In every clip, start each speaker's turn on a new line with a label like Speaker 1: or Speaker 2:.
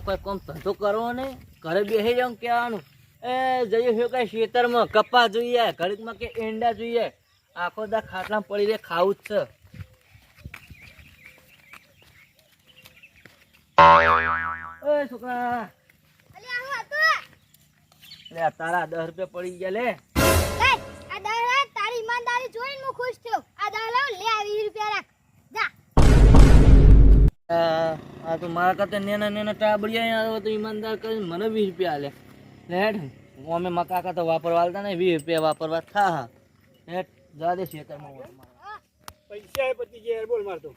Speaker 1: તો કોઈ કોમ ધંધો કરવો ને ઘરે બેસી જાઉં કહેવાનું. એ જઈએ શું કઈ ખેતરમાં? કપા જોઈએ ઘડીકમાં કે ઈંડા જોઈએ? આખો દા ખાટલા પડી રહે ખાવું જ છે. ઓય છોકરા. લે તારા દસ રૂપિયા પડી ગયા લે.
Speaker 2: આ દાડા તારી ઈમાનદારી જોઈને હું ખુશ થયો. આ દાડા લે આ 20 રૂપિયા રાખ. જા.
Speaker 1: આ તો મારા કરતા નેના નેના ટાબડિયા આવે તો ઈમાનદાર કરીને મને વીસ રૂપિયા આલે. લેટ અમે મકા કાકા તો વાપરવા આલતા ને વીસ રૂપિયા વાપરવા. થા હા. હેઠ જવા દે ખેતરમાં
Speaker 3: પૈસા પતી ગયા બોલ મારતો.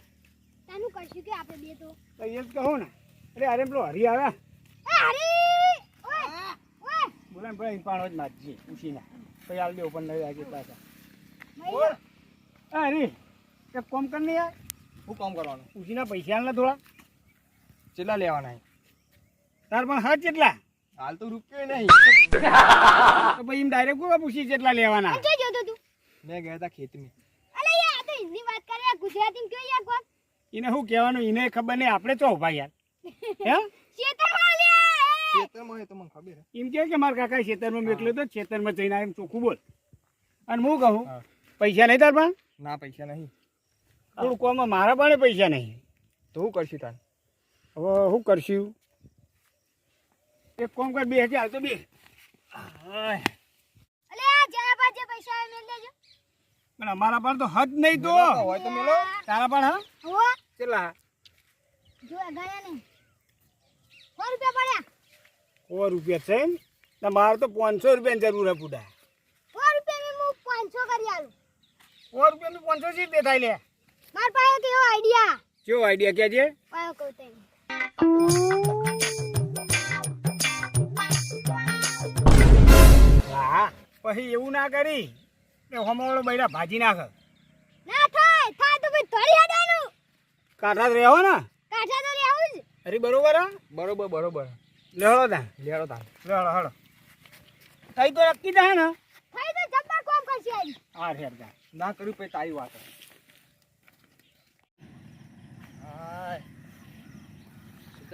Speaker 2: તાનું કરશું કે આપણે બે તો?
Speaker 3: તો એ જ કહું ને. અરે અરે પેલો હરી આવે.
Speaker 2: એ હરી! ઓય! ઓય!
Speaker 3: બોલે ને ભાઈ પાણો જ નાખજી ઉછીને. પછી હાલ દેવું પણ નહીં વાગે પાછા. હરી એક કોમ કર ને યાર.
Speaker 4: શું કોમ કરવાનું?
Speaker 3: ઉછીના પૈસા આલ ને થોડા.
Speaker 4: કેટલા લેવાના
Speaker 3: તાર પણ હા કેટલા?
Speaker 4: હાલ તો રૂપિયો નહીં.
Speaker 3: તો ભાઈ એમ ડાયરેક્ટ કોઈ પૂછી કેટલા લેવાના?
Speaker 2: કે જોતો તું?
Speaker 4: મેં ગયા હતા ખેતમાં.
Speaker 2: અલે યાર આ તો હિન્દી વાત કરે આ ગુજરાતી કયો યાર કોણ?
Speaker 3: એને શું કહેવાનું? એને ખબર નહીં આપણે તો ભાઈ યાર. હે?
Speaker 2: ચેતરમાં લ્યા
Speaker 4: ખેતરમાં હોય તો મને ખબર હે.
Speaker 3: એમ કે કે મારા કાકા ખેતરમાં મોકલ્યો તો ખેતરમાં જઈને આમ ચોખ્ખું બોલ. અને હું કહું પૈસા નહીં તાર પણ
Speaker 4: ના પૈસા નહીં.
Speaker 3: થોડું કોમાં મારા પણ પૈસા નહીં.
Speaker 4: તો શું કરશું તાન.
Speaker 3: હવે શું કરશું? એક કોમ કર બે હજાર તો બે. પણ અમારા પણ તો હદ નહીં તો.
Speaker 4: તો હોય તો મેલો.
Speaker 3: તારા પણ હા? કેટલા?
Speaker 2: જો આ ગયા નહીં. સો રૂપિયા પડ્યા.
Speaker 3: સો રૂપિયા છે એમ? મારે તો પાંચસો રૂપિયાની જરૂર હે પૂડા.
Speaker 2: સો રૂપિયા હું પાંચસો કરી આલું.
Speaker 3: સો રૂપિયાનું પાંચસો સી દે થાય લે?
Speaker 2: મારા પાસે કેવો આઈડિયા
Speaker 3: કેવો આઈડિયા કે છે? હા પછી એવું ના કરી કે હમણાં બૈરા ભાજી નાખે.
Speaker 2: ના થાય થાય તો ભાઈ થોડી હટાનું
Speaker 3: કાઠા જ રહેવો ને?
Speaker 2: કાઠા તો રહેવું જ.
Speaker 3: અરે બરોબર હા.
Speaker 4: બરોબર બરોબર.
Speaker 3: લેહળો તા
Speaker 4: લેડો તા
Speaker 3: લેહળો હળો. થઈ તો નક્કી થાય ને.
Speaker 2: થાય તો જબ્બર કોમ કરશે આજ
Speaker 3: આ હેર તા
Speaker 4: ના કર્યું પછી તારી વાત.
Speaker 1: હાય.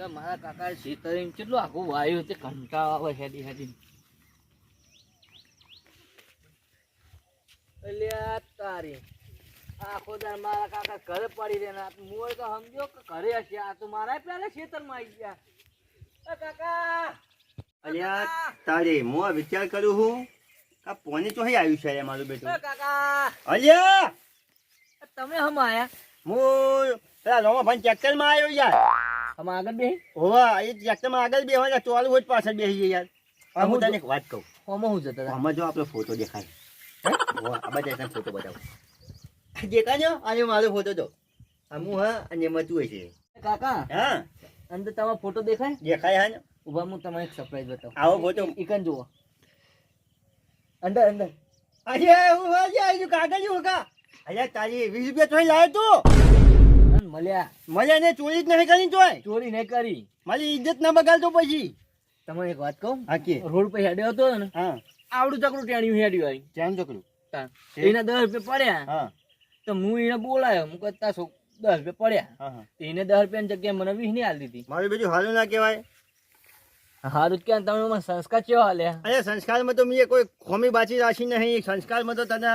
Speaker 1: કે મારા કાકા ખેતરીને કેટલું આખું વાયુ તે કંટાળો આવે હેડી હેડી તારી આખો દાર મારા કાકા ઘરે પડી રહે ને આ તો સમજો કે ઘરે હશે. આ તો મારા પેલા ખેતરમાં આવી ગયા. કાકા!
Speaker 5: અલ્યા તારે હું વિચાર કરું હું આ પોની ચોહી આવ્યું છે મારું બેટું?
Speaker 1: કાકા!
Speaker 5: અલ્યા!
Speaker 1: તમે હમ આયા?
Speaker 5: હું પેલા રોમા ભાઈ ટ્રેક્ટરમાં આવ્યો યાર.
Speaker 1: હમ આગળ બે
Speaker 5: હોવા એ ટ્રેક્ટરમાં આગળ બેહવા ચાલુ હોય પાછળ બેસી જાય યાર. હું તને એક વાત કહું.
Speaker 1: હોમ હું જતા
Speaker 5: આમાં જો આપણો ફોટો દેખાય. આ બધા ફોટો બતાવો. દેખાજો અને મારો ફોટો જો આ હા અને એમાં તું છે.
Speaker 1: કાકા
Speaker 5: હા.
Speaker 1: અંદર તમારો ફોટો દેખાય?
Speaker 5: દેખાય હા
Speaker 1: ઊભા હું તમને એક સરપ્રાઈઝ બતાવું.
Speaker 5: આવો ફોટો.
Speaker 1: ઈકન જુઓ. અંદર અંદર.
Speaker 5: અલ્યા હું હા આવ્યું કાગળ જેવું કા તારી વીસ રૂપિયા તો લાવ્યો તું.
Speaker 1: અને મળ્યા
Speaker 5: ને ચોરી જ નહીં કરી તોય?
Speaker 1: ચોરી નહીં કરી.
Speaker 5: મારી ઇજ્જત ના બગાડતો પછી.
Speaker 1: તમને એક વાત કહું?
Speaker 5: હા કે.
Speaker 1: રોડ પર હેડ્યો હતો ને
Speaker 5: હા.
Speaker 1: આવડું ચકડું ટેણ્યું હેડ્યું આવી ચેમ
Speaker 5: ચકડું.
Speaker 1: એના દસ રૂપિયા પડ્યા.
Speaker 5: હા.
Speaker 1: તો હું એને બોલાયો. હું કરતા છો દસ રૂપિયા પડ્યા. એને દસ રૂપિયાની જગ્યાએ મને વીસની આલી દીધી.
Speaker 5: મારું બીજું હાલું ના કહેવાય.
Speaker 1: હારું કે તમે સંસ્કાર કેવા હાલ્યા?
Speaker 5: અરે સંસ્કારમાં તો મેં કોઈ ખોમી બાચી રાખી નહીં. સંસ્કારમાં તો તને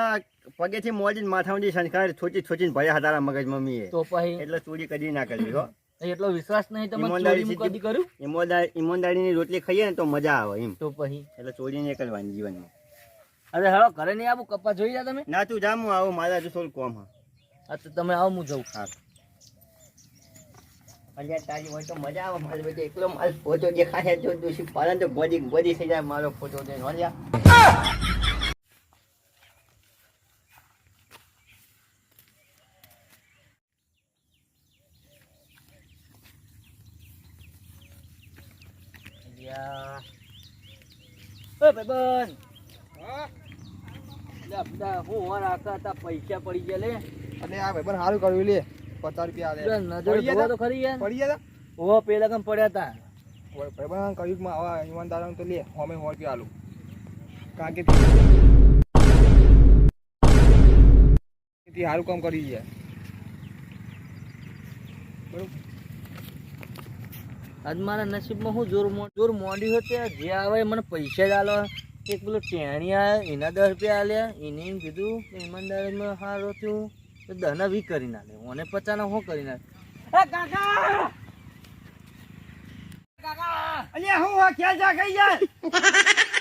Speaker 5: પગેથી મોજી માથામાંથી સંસ્કાર છોચી છોચીને ભર્યા હતા મગજ મગજમાં
Speaker 1: તો પછી
Speaker 5: એટલે ચોરી કદી ના કરી હો.
Speaker 1: એટલો વિશ્વાસ નહીં તમે ચોરી કદી
Speaker 5: કર્યું?
Speaker 1: કરું
Speaker 5: ઈમાનદાર ઈમાનદારીની રોટલી ખાઈએ ને તો મજા આવે એમ.
Speaker 1: તો પછી?
Speaker 5: એટલે ચોરી નહીં કરવાની જીવનમાં.
Speaker 1: અરે હેલો ઘરે નહીં આવું? કપા જોઈ જા તમે?
Speaker 5: ના તું જામું આવો. મારા હજુ થોડું કોમ હા.
Speaker 1: હા તો તમે આવો હું જઉં.
Speaker 5: હા. અલ્યા તારી હોય તો મજા આવે મારે બેટો એકલો મારો ફોટો દેખાય તો દોષી પાલન તો ગોદી ગોદી થઈ જાય મારો ફોટો દે અલ્યા.
Speaker 1: અલ્યા. એ ભાઈબંધ. લે બધા હું હોર આખા હતા પૈસા પડી ગયા લે.
Speaker 4: અને આ ભાઈ સારું કર્યું લે. પચાસ રૂપિયા
Speaker 1: લે નજર જોવા
Speaker 4: તો?
Speaker 1: ખરી યાર.
Speaker 4: પડી ગયા
Speaker 1: ઓ પેલા કમ પડ્યા હતા
Speaker 4: ભાઈ ભાઈ કર્યું માં આવા ઈમાનદાર તો લે અમે સો રૂપિયા આલું. કારણ કે સારું કામ કરી ગયા બરોબર?
Speaker 1: આજ મારા નસીબમાં હું જોર જોર મોડી હતી જે આવે મને પૈસા જ આલો. એક પેલો ટેણી આવ્યો એના દસ રૂપિયા આલ્યા. એને એમ કીધું ઈમાનદારીમાં સારો થયું. તો દહના વી કરી નાખે. ઓને પચાના હું કરી નાખે?
Speaker 3: એ કાકા! અલ્યા હું આ ક્યાં જા ગઈ યાર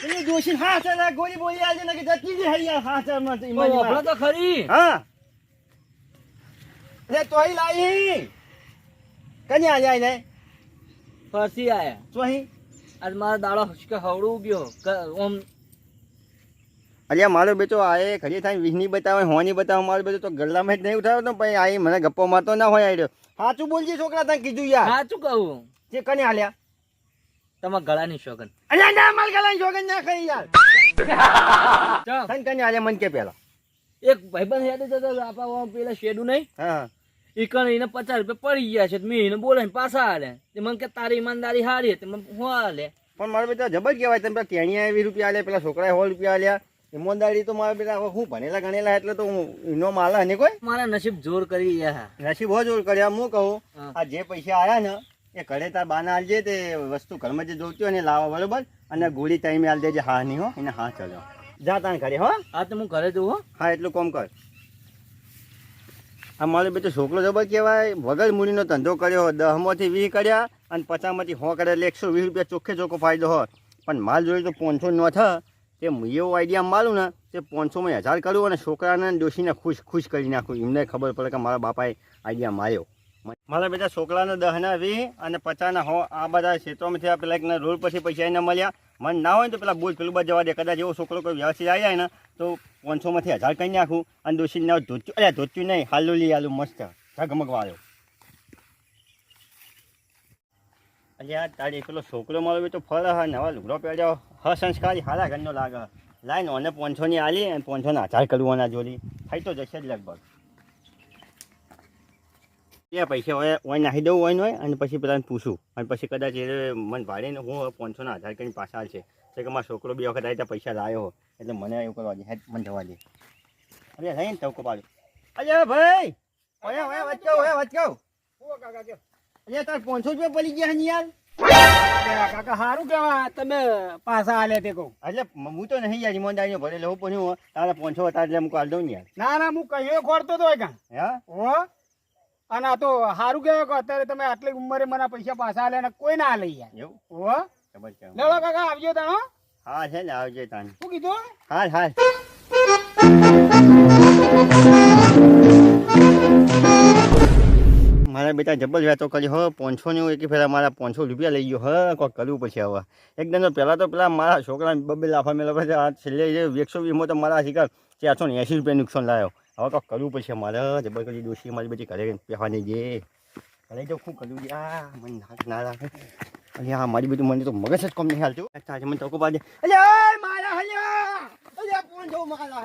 Speaker 3: પેલી દોશી હા છે ગોળી બોલી આજે ને કે જતી રહી યાર હા છે તો
Speaker 1: ઓ,
Speaker 3: ઈમાનની
Speaker 1: વફલો
Speaker 3: વાત.
Speaker 1: તો ખરી.
Speaker 3: હા. લે તોય લાઈ કને આ જાય ને
Speaker 1: ફરસી આયા.
Speaker 3: તોય
Speaker 1: આજ મારો દાડો કે હવડું ગયો ઓમ.
Speaker 5: અલ્યા મારો બેટો આયે ઘરે થાય વિહની બતાવે હોની બતાવે મારો બેટો તો ગલ્લામાં જ નહીં ઉઠાવ્યો તો પછી આઈ મને ગપ્પો મારતો ના હોય આડ્યો
Speaker 3: સાચું બોલજે છોકરા તને કીધું યાર.
Speaker 1: સાચું કહું.
Speaker 3: જે કને હાલ્યા.
Speaker 1: તમારા ગળાની શોગન
Speaker 3: અલ્યા ના માલ ગળાની જોગન ના ખાઈ યાર.
Speaker 5: તને કને આલ્યા મન કે પેલા.
Speaker 1: એક ભાઈબંધ હેડે જતો આપા પેલા શેડું નહીં?
Speaker 5: હા.
Speaker 1: કણ એને પચાસ રૂપિયા પડી ગયા છે. તો મેં એને બોલે પાછા હાલે તે મને કે તારી ઈમાનદારી હારી તે મને હું હાલે
Speaker 5: પણ મારા બેટા જબર કહેવાય તમે પેલા કેણિયા વીસ રૂપિયા આલ્યા પેલા છોકરાએ સો રૂપિયા આલ્યા. ઈમાનદારી તો મારા બેટા હું ભણેલા ગણેલા એટલે તો હું એનો માલ હને કોઈ?
Speaker 1: મારા નસીબ જોર કરી ગયા
Speaker 5: નસીબ હો જોર કર્યા. હું કહું આ જે પૈસા આવ્યા ને એ ઘરે તાર બાના આલજે તે વસ્તુ ઘરમાં જે જોતી હોય ને લાવો બરોબર? અને ગોળી ટાઈમે આલ દેજે. હા નહીં હો એને હા ચાલો જા તાણ ઘરે હો.
Speaker 1: આ તો હું ઘરે જઉં હો.
Speaker 5: હા એટલું કોમ કર. મારો બેટો છોકરો જબર કહેવાય. વગર મૂડીનો ધંધો કર્યો દહમાંથી વીસ કર્યા અને પચાસમાંથી સો કર્યા, એટલે એકસો વીસ રૂપિયા ચોખ્ખે ચોખ્ખો ફાયદો હોય પણ માલ જોઈએ તો પાંચસો ન થ. તે એવો આઈડિયા માલું ને, તે પાંચસોમાં હજાર કરું અને છોકરાને અને ખુશ ખુશ કરી નાખું. એમને ખબર પડે કે મારા બાપાએ આઈડિયા માર્યો. મારા બેટા છોકરાને દહના વી અને પચાસના હો આ બધા ક્ષેત્રોમાંથી આ પેલા રોલ પછી પૈસા એને મળ્યા. મને ના હોય તો પેલા બોલ પેલું બાદ જવા દે. કદાચ એવો છોકરો કોઈ વ્યવસ્થિત આવી જાય ને તો પાંચસોમાંથી હજાર કરી નાખું અને દોશીને ના ધોત્યું. અરે ધોત્યું નહીં, હાલું લઈ આલું મસ્ત. ઝગમગવાળો અલ્યા તારી પેલો છોકરો બી તો ફળ હા, નવા લુગડો પહેર્યો. હ, સંસ્કારી, હારા ઘરનો લાગે. લાઈન ઓને પાંચસોની આલી અને પાંચસોને હજાર કરવાના જોડી. થઈ તો જશે જ લગભગ. એ પૈસા હોય નાખી દઉં હોય ને હોય અને પછી પેલાને પૂછું. અને પછી કદાચ એ મને ભાડીને હું પાંચસોના હજાર કરીને પાછા છે તો કે મારો છોકરો બે વખત આવી ત્યાં પૈસા લાવ્યો એટલે મને એવું કરવા દે હેડ મને જવા દે. અરે લઈને ટવકો પાડું. અરે ભાઈ! ઓય ઓય વચ્ચો ઓય વચ્ચો.
Speaker 3: ઓ કાકા કે
Speaker 5: અરે તાર પાંચસો રૂપિયા પડી ગયા ને યાર.
Speaker 3: કાકા સારું કેવા તમે પાછા આલે તે કહું.
Speaker 5: એટલે હું તો નહીં યાર ઈમાનદારીનો ભરેલો હું પણ હું. તારા પાંચસો હતા એટલે હું કાઢ દઉં ને યાર.
Speaker 3: ના ના હું કહીએ ખોરતો તો કાં?
Speaker 5: હા?
Speaker 3: હો? અને આ તો સારું કહેવાય કે અત્યારે તમે આટલી ઉંમરે મને પૈસા પાછા આલે ને કોઈ ના લઈ યાર
Speaker 5: એવું?
Speaker 3: હો? લેવડો કાકા આવજો તા હા
Speaker 5: છે ને આવજો તાને
Speaker 3: શું કીધું?
Speaker 5: હા હા મારા બેટા જબર વેતો કરી હો પાંચસો ની એક ફેરા મારા પાંચસો રૂપિયા લઈ ગયો હ કોક કરવું પછી હવે. એકદમ તો પહેલાં તો પેલા મારા છોકરા બબે લાફા મેળવ્યા છેલ્લે એકસો વીસમાં તો મારા શિકાર ચારસો ને એંસી રૂપિયા નુકસાન લાવ્યો હવે તો કરવું પછી મારે જબર કરી દોશી મારી બધી ઘરે પહેવાની જે ઘરે તો શું કરવું છે. આ, મને નાક રાખે અલ્યા મારી બધું મને તો મગજ જ કમ નહીં હાલતું. મને તકો પાડે અલ્યા મારા હલ્યા! અલ્યા પોંજો મારા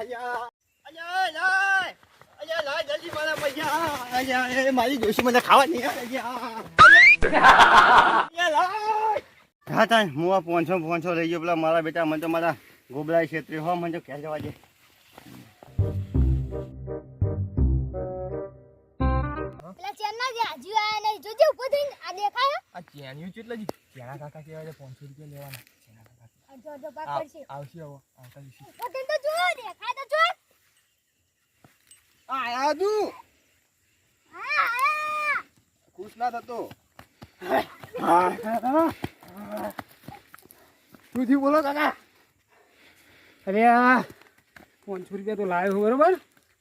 Speaker 5: જોશી મને ખાવા હા, તાન, હું આ પોંચો પોંચો લઈ ગયો. પેલા મારા બેટા, મને તો મારા ગોબરાય છેત્રી. હો, મને તો ક્યાં જવા દે.
Speaker 2: પેલા ચેનના હજુ આયા નહીં. જોજે ઉપર થઈને. આ દેખાય
Speaker 4: આ ચેનિયું કેટલા જી? ચેના કાકા કહેવાય છે પાંચસો રૂપિયા લેવાના. ચેના કાકા.
Speaker 2: આ જો જો પાક પડશે.
Speaker 4: આવશે હવે આવતા દિવસે
Speaker 2: ઉપર થઈને તો જો દેખાય તો જો
Speaker 3: આયા તું ખુશ ના થતો. તુંથી બોલો કાકા. અરે આ પાંચસો રૂપિયા તો લાવ્યો બરોબર?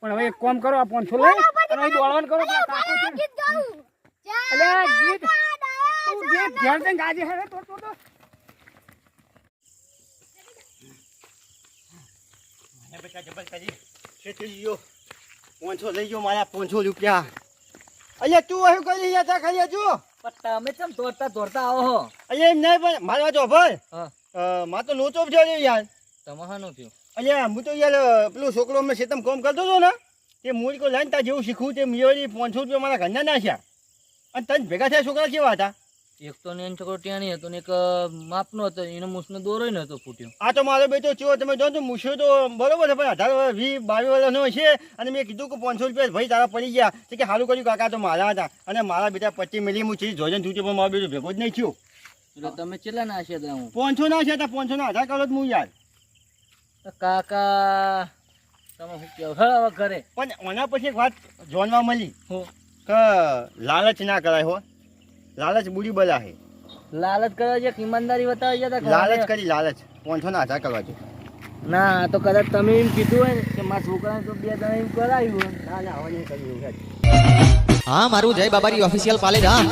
Speaker 3: પણ હવે એક કામ કરો આ પાંચસો લઈ. અને અહીં દોડવાનું કરો પેલા કાકો છે. ને.
Speaker 2: ગીત. ગાવું
Speaker 3: ગીત. જે ધ્યાન દઈને ગાજે હે તો તો તો
Speaker 5: મને બેટા જબર કરી. ક્ષેત્રી ગયો પોંચો લઈ ગયો મારા પોંચો રૂપિયા. અલ્યા તું અહીં કરી રહ્યા તા ખાલી હજુ
Speaker 1: પણ તમે ચમ દોડતા દોડતા આવો હો?
Speaker 5: અહીંયા એમ નહીં પણ મારવા જો
Speaker 1: ભાઈ
Speaker 5: મા તો લોચો છે યાર.
Speaker 1: તમારું થયું.
Speaker 5: અલ્યા હું તો યાર પેલું છોકરો અમે શેતમ કામ કરતો હતો ને. તે મૂળ કોઈ લાઈન તા જેવું શીખવું તે મિયોરી પાંચસો રૂપિયા મારા ઘરના નાખ્યા અને તને ભેગા થયા છોકરા કેવા હતા?
Speaker 1: એક તો ને છોકરો ત્યાં નહીં હતો ને એક માપનો હતો એનો મૂછનો દોરો હતો ફૂટ્યો.
Speaker 5: આ તો મારો બેટો ચેવો તમે જો તો મૂછ્યો તો બરોબર છે પણ અઢાર વીસ બાવીસ વર્ષનો છે. અને મેં કીધું કે પાંચસો રૂપિયા ભાઈ તારા પડી ગયા. કે સારું કર્યું કાકા તો મારા હતા. અને મારા બેટા પચીસ મિલી હું ચીજ જોજન થયું પણ મારો બેટો ભેગો જ નહીં થયો.
Speaker 1: એટલે તમે કેટલા ના છે હું?
Speaker 5: પાંચસો ના છે પાંચસો ના આધાર કરો જ હું યાર.
Speaker 1: કાકા તમે શું કહો હવે હવે ઘરે?
Speaker 5: પણ ઓના પછી એક વાત જોણવા મળી
Speaker 1: હું.
Speaker 5: કે લાલચ ના કરાય હો. લાલચ બુરી બલા હે
Speaker 1: લાલચ કરે છે ઈમાનદારી બતાવી છે
Speaker 5: લાલચ કરી લાલચ. પાંચસો ના હજાર કરવા છે
Speaker 1: ના તો કદાચ તમે એમ કીધું હોય ને કે મારા છોકરાને તો બે જણા એમ કરાવ્યું
Speaker 5: ના ના હવે નહીં કર્યું
Speaker 6: હા મારું જય બાબારી ઓફિશિયલ પાલે હા